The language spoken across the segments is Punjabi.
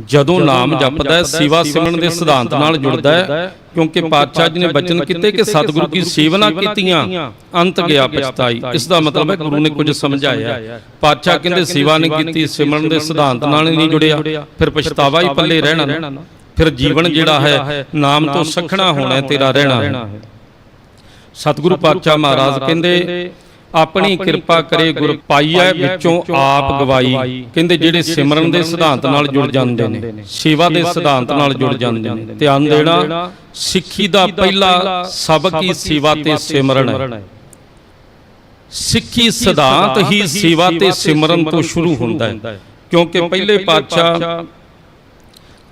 ਜਦੋਂ ਨਾਮ ਜਪਦਾ ਹੈ ਸੇਵਾ ਸਿਮਰਨ ਦੇ ਸਿਧਾਂਤ ਨਾਲ ਜੁੜਦਾ ਹੈ ਕਿਉਂਕਿ ਪਾਤਸ਼ਾਹ ਜੀ ਨੇ ਬਚਨ ਕੀਤੇ ਕਿ ਸਤਿਗੁਰੂ ਕੀ ਸੇਵਨਾ ਕੀਤੀਆਂ ਅੰਤ ਗਿਆ ਪਛਤਾਈ। ਇਸ ਦਾ ਮਤਲਬ ਹੈ ਗੁਰੂ ਨੇ ਕੁਝ ਸਮਝਾਇਆ। ਪਾਤਸ਼ਾਹ ਕਹਿੰਦੇ ਸੇਵਾ ਨਹੀਂ ਕੀਤੀ ਸਿਮਰਨ ਦੇ ਸਿਧਾਂਤ ਨਾਲ ਨਹੀਂ ਜੁੜਿਆ ਫਿਰ ਪਛਤਾਵਾ ਹੀ ਪੱਲੇ ਰਹਿਣਾ। ਫਿਰ ਜੀਵਨ ਜਿਹੜਾ ਹੈ ਨਾਮ ਤੋਂ ਸਖਣਾ ਹੋਣਾ ਤੇਰਾ ਰਹਿਣਾ ਸਤਿਗੁਰੂ ਪਾਤਸ਼ਾਹ ਮਹਾਰਾਜ ਕਹਿੰਦੇ ਆਪਣੀ ਕਿਰਪਾ ਕਰੇ ਗੁਰ ਪਾਈਐ ਵਿੱਚੋਂ ਆਪ ਗਵਾਈ। ਕਹਿੰਦੇ ਜਿਹੜੇ ਸਿਮਰਨ ਦੇ ਸਿਧਾਂਤ ਨਾਲ ਜੁੜ ਜਾਂਦੇ ਨੇ ਸੇਵਾ ਦੇ ਸਿਧਾਂਤ ਨਾਲ ਜੁੜ ਜਾਂਦੇ ਨੇ। ਧਿਆਨ ਦੇਣਾ ਸਿੱਖੀ ਦਾ ਪਹਿਲਾ ਸਬਕ ਹੀ ਸੇਵਾ ਤੇ ਸਿਮਰਨ ਹੈ। ਸਿੱਖੀ ਸਿਧਾਂਤ ਹੀ ਸੇਵਾ ਤੇ ਸਿਮਰਨ ਤੋਂ ਸ਼ੁਰੂ ਹੁੰਦਾ ਹੈ। ਕਿਉਂਕਿ ਪਹਿਲੇ ਪਾਤਸ਼ਾਹ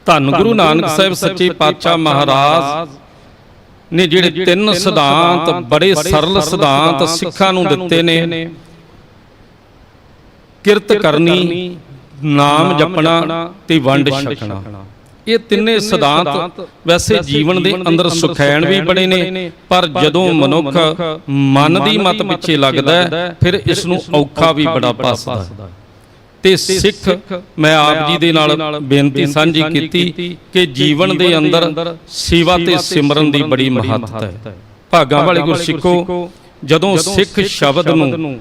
ਧੰਨ ਗੁਰੂ ਨਾਨਕ ਸਾਹਿਬ ਸੱਚੇ ਪਾਤਸ਼ਾਹ ਮਹਾਰਾਜ ਨੇ ਜਿਹੜੇ ਤਿੰਨ ਸਿਧਾਂਤ ਬੜੇ ਸਰਲ ਸਿਧਾਂਤ ਸਿੱਖਾਂ ਨੂੰ ਦਿੱਤੇ ਨੇ। ਕਿਰਤ ਕਰਨੀ ਨਾਮ ਜਪਣਾ ਤੇ ਵੰਡ ਛਕਣਾ। ਇਹ ਤਿੰਨੇ ਸਿਧਾਂਤ ਵੈਸੇ ਜੀਵਨ ਦੇ ਅੰਦਰ ਸੁਖੈਣ ਵੀ ਬੜੇ ਨੇ ਪਰ ਜਦੋਂ ਮਨੁੱਖ ਮਨ ਦੀ ਮਤ ਪਿੱਛੇ ਲੱਗਦਾ ਫਿਰ ਇਸ ਨੂੰ ਔਖਾ ਵੀ ਬੜਾ ਪਾਸਦਾ ਹੈ। ਤੇ ਸਿੱਖ ਮੈਂ ਆਪ ਜੀ ਦੇ ਨਾਲ ਬੇਨਤੀ ਸਾਂਝੀ ਕੀਤੀ ਕਿ ਜੀਵਨ ਦੇ ਅੰਦਰ ਸੇਵਾ ਤੇ ਸਿਮਰਨ ਦੀ ਬੜੀ ਮਹੱਤਤਾ ਹੈ। ਭਾਗਾਂ ਵਾਲੇ ਗੁਰਸਿੱਖੋ, ਜਦੋਂ ਸਿੱਖ ਸ਼ਬਦ ਨੂੰ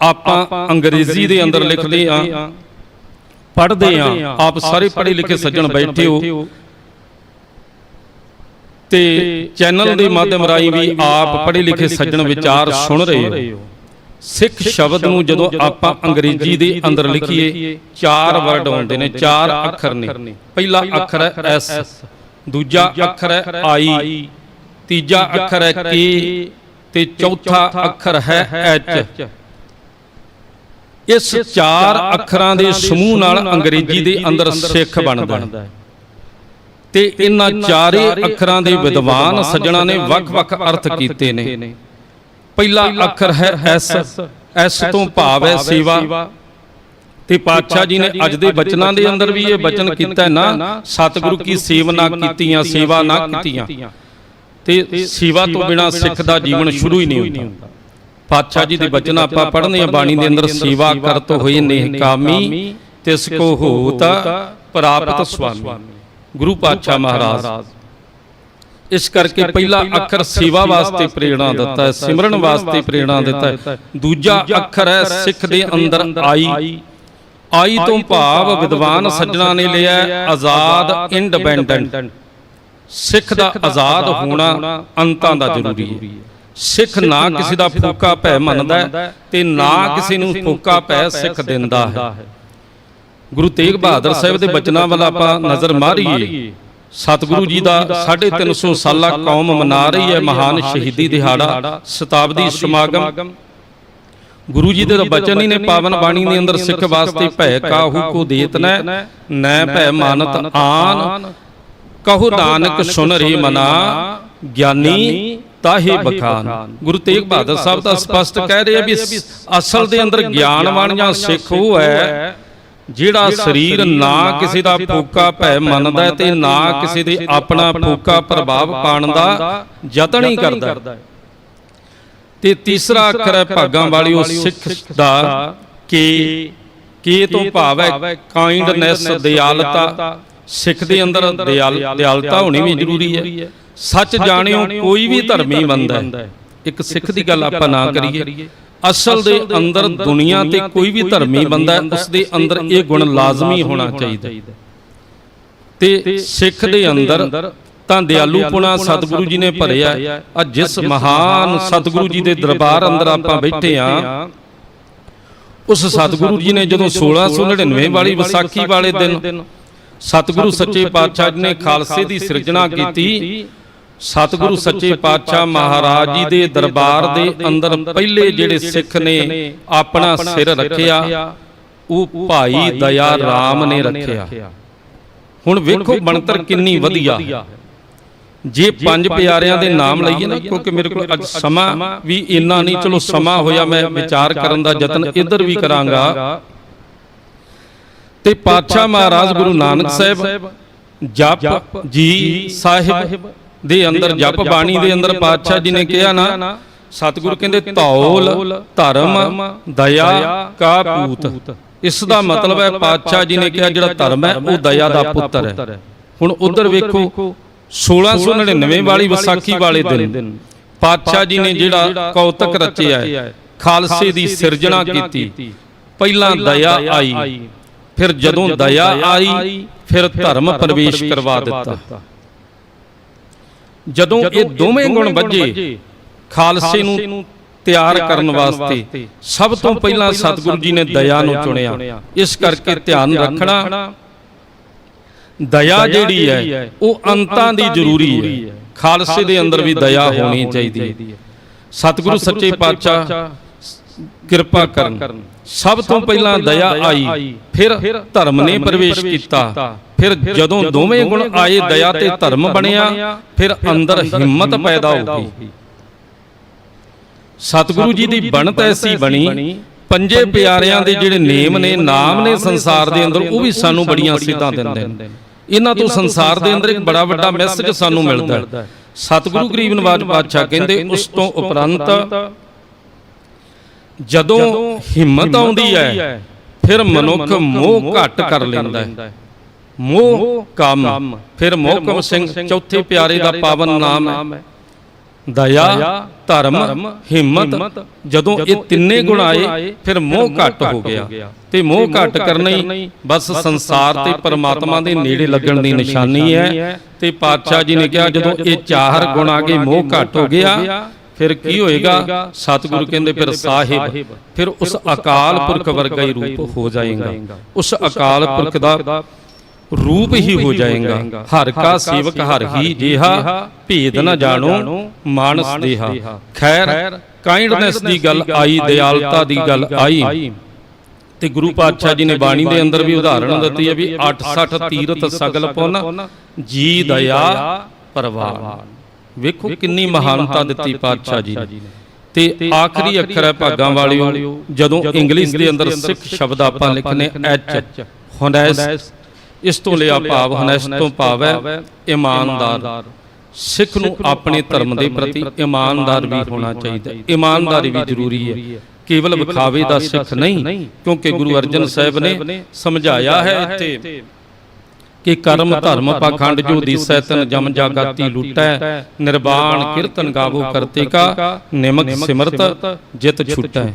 ਆਪਾਂ ਅੰਗਰੇਜ਼ੀ ਦੇ ਅੰਦਰ ਲਿਖਦੇ ਆ ਪੜ੍ਹਦੇ ਆ ਆਪ ਸਾਰੇ ਪੜ੍ਹੇ ਲਿਖੇ ਸੱਜਣ ਬੈਠੇ ਹੋ, ਤੇ ਚੈਨਲ ਦੇ ਮਾਧਿਅਮ ਰਾਹੀਂ ਵੀ ਆਪ ਪੜ੍ਹੇ ਲਿਖੇ ਸੱਜਣ ਵਿਚਾਰ ਸੁਣ ਰਹੇ ਹੋ। ਸਿੱਖ ਸ਼ਬਦ ਨੂੰ ਜਦੋਂ ਆਪਾਂ ਅੰਗਰੇਜ਼ੀ ਦੇ ਅੰਦਰ ਲਿਖੀਏ ਚਾਰ ਵਰਡ ਆਉਂਦੇ ਨੇ ਚਾਰ ਅੱਖਰ ਨੇ। ਪਹਿਲਾ ਅੱਖਰ ਹੈ ਐਸ ਦੂਜਾ ਅੱਖਰ ਹੈ ਆਈ ਤੀਜਾ ਅੱਖਰ ਹੈ ਕੇ ਤੇ ਚੌਥਾ ਅੱਖਰ ਹੈ ਐਚ ਇਸ ਚਾਰ ਅੱਖਰਾਂ ਦੇ ਸਮੂਹ ਨਾਲ ਅੰਗਰੇਜ਼ੀ ਦੇ ਅੰਦਰ ਸਿੱਖ ਬਣਦਾ ਹੈ। ਤੇ ਇਹਨਾਂ ਚਾਰੇ ਅੱਖਰਾਂ ਦੇ ਵਿਦਵਾਨ ਸੱਜਣਾ ਨੇ ਵੱਖ-ਵੱਖ ਅਰਥ ਕੀਤੇ ਨੇ। ਪਹਿਲਾ ਅੱਖਰ ਹੈ ਐਸ। ਐਸ। ਤੋਂ ਭਾਵ ਹੈ ਸੇਵਾ। ਤੇ ਪਾਤਸ਼ਾਹ ਜੀ ਨੇ ਅੱਜ ਦੇ ਬਚਨਾਂ ਦੇ ਅੰਦਰ ਵੀ ਇਹ ਬਚਨ ਕੀਤਾ ਨਾ ਸਤਿਗੁਰੂ ਕੀ ਸੇਵਨਾ ਕੀਤੀਆਂ ਸੇਵਾ ਨਾ ਕੀਤੀਆਂ। ਤੇ ਸੇਵਾ ਤੋਂ ਬਿਨਾ ਸਿੱਖ ਦਾ ਜੀਵਨ ਸ਼ੁਰੂ ਹੀ ਨਹੀਂ ਹੁੰਦਾ। ਪਾਤਸ਼ਾਹ ਜੀ ਦੇ ਬਚਨ ਆਪਾਂ ਪੜ੍ਹਨੇ ਆ ਬਾਣੀ ਦੇ ਅੰਦਰ ਸੇਵਾ ਕਰਤ ਹੋਏ ਨਿਹਕਾਮੀ ਤਿਸ ਕੋ ਹੋਤ ਪ੍ਰਾਪਤ ਸੁਆਮੀ। ਗੁਰੂ ਪਾਤਸ਼ਾਹ ਮਹਾਰਾਜ। ਇਸ ਕਰਕੇ ਪਹਿਲਾ ਅੱਖਰ ਸੇਵਾ ਵਾਸਤੇ ਪ੍ਰੇਰਣਾ ਦਿੱਤਾ ਹੈ ਸਿਮਰਨ ਵਾਸਤੇ ਪ੍ਰੇਰਣਾ ਦਿੱਤਾ ਹੈ। ਦੂਜਾ ਅੱਖਰ ਹੈ ਸਿੱਖ ਦੇ ਅੰਦਰ ਆਈ। ਆਈ। ਤੋਂ ਭਾਵ ਵਿਦਵਾਨ ਸੱਜਣਾ ਨੇ ਲਿਆ ਆਜ਼ਾਦ ਇੰਡੀਪੈਂਡੈਂਟ ਸਿੱਖ ਦਾ ਆਜ਼ਾਦ ਹੋਣਾ ਅੰਤਾਂ ਦਾ ਜ਼ਰੂਰੀ ਹੈ। ਸਿੱਖ ਨਾ ਕਿਸੇ ਦਾ ਫੂਕਾ ਭੈ ਮੰਨਦਾ ਤੇ ਨਾ ਕਿਸੇ ਨੂੰ ਫੂਕਾ ਭੈ ਸਿੱਖ ਦਿੰਦਾ ਹੈ। ਗੁਰੂ ਤੇਗ ਬਹਾਦਰ ਸਾਹਿਬ ਦੇ ਬਚਨਾਂ ਵੱਲ ਆਪਾਂ ਨਜ਼ਰ ਮਾਰੀਏ। ਸਤਿਗੁਰੂ ਜੀ ਦਾ 350 ਸਾਲਾ ਕੌਮ ਮਨਾ ਰਹੀ ਹੈ ਮਹਾਨ ਸ਼ਹੀਦੀ ਦਿਹਾੜਾ ਸ਼ਤਾਬਦੀ ਸਮਾਗਮ। ਗੁਰੂ ਜੀ ਦੇ ਬਚਨ ਹੀ ਨੇ ਪਾਵਨ ਬਾਣੀ ਦੇ ਅੰਦਰ ਸਿੱਖ ਵਾਸਤੇ ਭੈ ਕਾਹੂ ਕੋ ਦੇਤ ਨੈ ਨੈ ਭੈ ਮਾਨਤ ਆਨ। ਕਹੋ ਨਾਨਕ ਸੁਨ ਰੇ ਮਨਾ ਗਿਆਨੀ ਤਾਹੇ ਬਖਾਨ। ਗੁਰੂ ਤੇਗ ਬਹਾਦਰ ਸਾਹਿਬ ਤਾਂ ਸਪਸ਼ਟ ਕਹਿ ਰਹੇ ਆ ਵੀ ਅਸਲ ਦੇ ਅੰਦਰ ਗਿਆਨਵਾਨ ਜਾਂ ਸਿੱਖ ਉਹ ਹੈ ਜਿਹੜਾ ਸਰੀਰ ਨਾ ਕਿਸੇ ਦਾ ਫੂਕਾ ਭੈ ਮੰਨਦਾ ਹੈ ਤੇ ਨਾ ਕਿਸੇ ਦੇ ਆਪਣਾ ਫੂਕਾ ਪ੍ਰਭਾਵ ਪਾਉਣ ਦਾ ਯਤਨ ਹੀ ਕਰਦਾ ਹੈ। ਤੇ ਤੀਸਰਾ ਅੱਖਰ ਹੈ ਭਾਗਾਂ ਵਾਲੀ ਉਹ ਸਿੱਖ ਦਾ ਕੇ ਕੇ ਤੋਂ ਭਾਵ ਹੈ ਕਾਈਂਡਨੈਸ ਦਿਆਲਤਾ। ਸਿੱਖ ਦੇ ਅੰਦਰ ਦਿਆਲ ਦਿਆਲਤਾ ਹੋਣੀ ਵੀ ਜ਼ਰੂਰੀ ਹੈ। ਸੱਚ ਜਾਣਿਓ ਕੋਈ ਵੀ ਧਰਮੀ ਬੰਦਾ ਹੈ। ਇੱਕ ਸਿੱਖ ਦੀ ਗੱਲ ਆਪਾਂ ਨਾ ਕਰੀਏ। ਅਸਲ ਦੇ ਅੰਦਰ ਦੁਨੀਆ ਤੇ ਕੋਈ ਵੀ ਧਰਮੀ ਬੰਦਾ ਉਸ ਦੇ ਅੰਦਰ ਇਹ ਗੁਣ ਲਾਜ਼ਮੀ ਹੋਣਾ ਚਾਹੀਦਾ। ਤੇ ਸਿੱਖ ਦੇ ਅੰਦਰ ਤਾਂ ਦਿਆਲੂਪੁਣਾ ਸਤਿਗੁਰੂ ਜੀ ਨੇ ਭਰਿਆ। ਆ ਜਿਸ ਮਹਾਨ ਸਤਿਗੁਰੂ ਜੀ ਦੇ ਦਰਬਾਰ ਅੰਦਰ ਆਪਾਂ ਬੈਠੇ ਆ ਉਸ ਸਤਿਗੁਰੂ ਜੀ ਨੇ ਜਦੋਂ 1699 ਵਾਲੀ ਵਿਸਾਖੀ ਵਾਲੇ ਦਿਨ ਸਤਿਗੁਰੂ ਸੱਚੇ ਪਾਤਸ਼ਾਹ ਜੀ ਨੇ ਖਾਲਸੇ ਦੀ ਸਿਰਜਣਾ ਕੀਤੀ। ਸਤਿਗੁਰੂ ਸੱਚੇ ਪਾਤਸ਼ਾਹ ਮਹਾਰਾਜ ਜੀ ਦੇ ਦਰਬਾਰ ਦੇ ਅੰਦਰ ਪਹਿਲੇ ਜਿਹੜੇ ਸਿੱਖ ਨੇ ਆਪਣਾ ਸਿਰ ਰੱਖਿਆ ਉਹ ਭਾਈ ਦਇਆ ਰਾਮ ਨੇ ਰੱਖਿਆ। ਹੁਣ ਵੇਖੋ ਬਣਤਰ ਕਿੰਨੀ ਵਧੀਆ। ਜੇ ਪੰਜ ਪਿਆਰਿਆਂ ਦੇ ਨਾਮ ਲਈਏ ਨਾ ਕਿਉਂਕਿ ਮੇਰੇ ਕੋਲ ਅੱਜ ਸਮਾਂ ਵੀ ਇੰਨਾ ਨਹੀਂ ਚਲੋ ਸਮਾਂ ਹੋਇਆ ਮੈਂ ਵਿਚਾਰ ਕਰਨ ਦਾ ਯਤਨ ਇੱਧਰ ਵੀ ਕਰਾਂਗਾ। ਤੇ ਪਾਤਸ਼ਾਹ ਮਹਾਰਾਜ ਗੁਰੂ ਨਾਨਕ ਸਾਹਿਬ ਜਪ ਜੀ ਸਾਹਿਬ ਦੇ ਅੰਦਰ ਜਪ ਬਾਣੀ ਦੇ ਅੰਦਰ ਪਾਤਸ਼ਾਹ ਜੀ ਨੇ ਕਿਹਾ ਨਾ ਸਤਿਗੁਰੂ ਕਹਿੰਦੇ ਧੌਲ ਧਰਮ ਦਇਆ ਕਾ ਪੂਤ ਇਸ ਦਾ ਮਤਲਬ ਹੈ ਪਾਤਸ਼ਾਹ ਜੀ ਨੇ ਕਿਹਾ ਜਿਹੜਾ ਧਰਮ ਹੈ ਉਹ ਦਇਆ ਦਾ ਪੁੱਤਰ ਹੈ। ਹੁਣ ਉਧਰ ਵੇਖੋ 1699 ਵਾਲੀ ਵਿਸਾਖੀ ਵਾਲੇ ਦਿਨ ਪਾਤਸ਼ਾਹ ਜੀ ਨੇ ਜਿਹੜਾ ਕੌਤਕ ਰਚਿਆ ਹੈ ਖਾਲਸੇ ਦੀ ਸਿਰਜਣਾ ਕੀਤੀ। ਪਹਿਲਾਂ ਦਇਆ ਆਈ ਫਿਰ ਜਦੋਂ ਦਇਆ ਆਈ ਫਿਰ ਧਰਮ ਪ੍ਰਵੇਸ਼ ਕਰਵਾ ਦਿੱਤਾ। ਜਦੋਂ ਇਹ ਦੋਵੇਂ ਗੁਣ ਵੱਜੇ ਖਾਲਸੇ ਨੂੰ ਤਿਆਰ ਕਰਨ ਵਾਸਤੇ ਸਭ ਤੋਂ ਪਹਿਲਾਂ ਸਤਿਗੁਰੂ ਜੀ ਨੇ ਦਇਆ ਨੂੰ ਚੁਣਿਆ। ਇਸ ਕਰਕੇ ਧਿਆਨ ਰੱਖਣਾ ਦਇਆ ਜਿਹੜੀ ਹੈ ਉਹ ਅੰਤਾਂ ਦੀ ਜ਼ਰੂਰੀ ਹੈ। ਖਾਲਸੇ ਦੇ ਅੰਦਰ ਵੀ ਦਇਆ ਹੋਣੀ ਚਾਹੀਦੀ ਹੈ। ਸਤਿਗੁਰੂ ਸੱਚੇ ਪਾਤਸ਼ਾਹ ਕਿਰਪਾ ਕਰਨ। ਸਭ ਤੋਂ ਪਹਿਲਾਂ ਦਇਆ ਆਈ ਫਿਰ ਧਰਮ ਨੇ ਪ੍ਰਵੇਸ਼ ਕੀਤਾ। ਫਿਰ ਜਦੋਂ ਦੋਵੇਂ ਗੁਣ ਆਏ ਦਇਆ ਤੇ ਧਰਮ ਬਣਿਆ ਫਿਰ ਅੰਦਰ ਹਿੰਮਤ ਪੈਦਾ ਹੋ ਗਈ। ਸਤਿਗੁਰੂ ਜੀ ਦੀ ਬਣਤ ਐਸੀ ਬਣੀ ਪੰਜੇ ਪਿਆਰਿਆਂ ਦੇ ਜਿਹੜੇ ਨੇਮ ਨੇ ਨਾਮ ਨੇ ਸੰਸਾਰ ਦੇ ਅੰਦਰ ਉਹ ਵੀ ਸਾਨੂੰ ਬੜੀਆਂ ਸਿੱਧਾਂ ਦਿੰਦੇ ਨੇ। ਇਹਨਾਂ ਤੋਂ ਸੰਸਾਰ ਦੇ ਅੰਦਰ ਇੱਕ ਬੜਾ ਵੱਡਾ ਮੈਸੇਜ ਸਾਨੂੰ ਮਿਲਦਾ ਹੈ। ਸਤਿਗੁਰੂ ਗਰੀਬ ਨਵਾਜ ਪਾਤਸ਼ਾਹ ਕਹਿੰਦੇ ਉਸ ਤੋਂ ਉਪਰੰਤ ਜਦੋਂ ਹਿੰਮਤ ਆਉਂਦੀ ਹੈ ਫਿਰ ਮਨੁੱਖ ਮੋਹ ਘੱਟ ਕਰ ਲੈਂਦਾ ਹੈ। ਮੋਹ ਕੰਮ। ਫਿਰ ਮੋਹਕਮ ਸਿੰਘ ਚੌਥੇ ਪਿਆਰੇ ਦਾ ਪਾਵਨ ਨਾਮ ਹੈ। ਦਇਆ ਧਰਮ ਹਿੰਮਤ। ਜਦੋਂ ਇਹ ਤਿੰਨੇ ਗੁਣ ਆਏ ਫਿਰ ਮੋਹ ਘੱਟ ਹੋ ਗਿਆ। ਤੇ ਮੋਹ ਘੱਟ ਕਰਨਾ ਹੀ ਬਸ ਸੰਸਾਰ ਤੇ ਪਰਮਾਤਮਾ ਦੇ ਨੇੜੇ ਲੱਗਣ ਦੀ ਨਿਸ਼ਾਨੀ ਹੈ। ਤੇ ਪਾਤਸ਼ਾਹ ਜੀ ਨੇ ਕਿਹਾ ਜਦੋਂ ਇਹ ਚਾਰ ਗੁਣ ਆ ਗਏ ਮੋਹ ਘੱਟ ਹੋ ਗਿਆ। ਫਿਰ ਕੀ ਹੋਏਗਾ? ਸਤਿਗੁਰੂ ਕਹਿੰਦੇ ਫਿਰ ਸਾਹਿਬ। ਫਿਰ ਉਸ ਅਕਾਲ ਪੁਰਖ ਵਰਗਾ ਹੀ ਰੂਪ ਹੋ ਜਾਏਗਾ। ਉਸ ਅਕਾਲ ਪੁਰਖ ਦਾ ਰੂਪ ਹੀ ਹੋ ਜਾਏਗਾ। ਹਰ ਕਾ ਸੇਵਕ ਹਰ ਹੀ ਜਿਹਾ ਭੇਦ ਨਾ ਜਾਣੋ ਮਾਨਸ ਦੇਹਾ। ਖੈਰ ਕਾਈਂਡਨੈਸ ਦੀ ਗੱਲ ਆਈ ਦਿਆਲਤਾ ਦੀ ਗੱਲ ਆਈ। ਤੇ ਗੁਰੂ ਪਾਤਸ਼ਾਹ ਜੀ ਨੇ ਬਾਣੀ ਦੇ ਅੰਦਰ ਵੀ ਉਦਾਹਰਣ ਦਿੱਤੀ ਹੈ ਵੀ 68 ਤੀਰਥ ਸਗਲ ਪੁੰਨ ਜੀ ਦਇਆ ਪਰਵਾਨ। ਵੇਖੋ ਕਿੰਨੀ ਮਹਾਨਤਾ ਦਿੱਤੀ ਪਾਤਸ਼ਾਹ ਜੀ ਨੇ। ਤੇ ਆਖਰੀ ਅੱਖਰ ਹੈ ਭਾਗਾਂ ਵਾਲਿਓ ਜਦੋਂ ਇੰਗਲਿਸ਼ ਦੇ ਅੰਦਰ ਸਿੱਖ ਸ਼ਬਦ ਆਪਾਂ ਲਿਖਨੇ ਐਚ। ਹੋਨੈਸ ਇਸ ਤੋਂ ਲਿਆ ਭਾਵ ਹਨੈਸ ਤੋਂ ਭਾਵ ਹੈ ਇਮਾਨਦਾਰ। ਸਿੱਖ ਨੂੰ ਆਪਣੇ ਧਰਮ ਦੇ ਪ੍ਰਤੀ ਇਮਾਨਦਾਰ ਵੀ ਹੋਣਾ ਚਾਹੀਦਾ ਹੈ। ਇਮਾਨਦਾਰੀ ਵੀ ਜ਼ਰੂਰੀ ਹੈ। ਕੇਵਲ ਵਿਖਾਵੇ ਦਾ ਸਿੱਖ ਨਹੀਂ ਕਿਉਂਕਿ ਗੁਰੂ ਅਰਜਨ ਸਾਹਿਬ ਨੇ ਸਮਝਾਇਆ ਹੈ ਇੱਥੇ ਕਿ ਕਰਮ ਧਰਮ ਪਾਖੰਡ ਜੋ ਦੀਸੈ ਤਨ ਜਮ ਜਾਗਾਤੀ ਲੁਟੈ ਨਿਰਵਾਣ ਕੀਰਤਨ ਗਾਵੋ ਕਰਤੇ ਕਾ ਨਿਮਕ ਸਿਮਰਤ ਜਿਤ ਛੁਟੈ।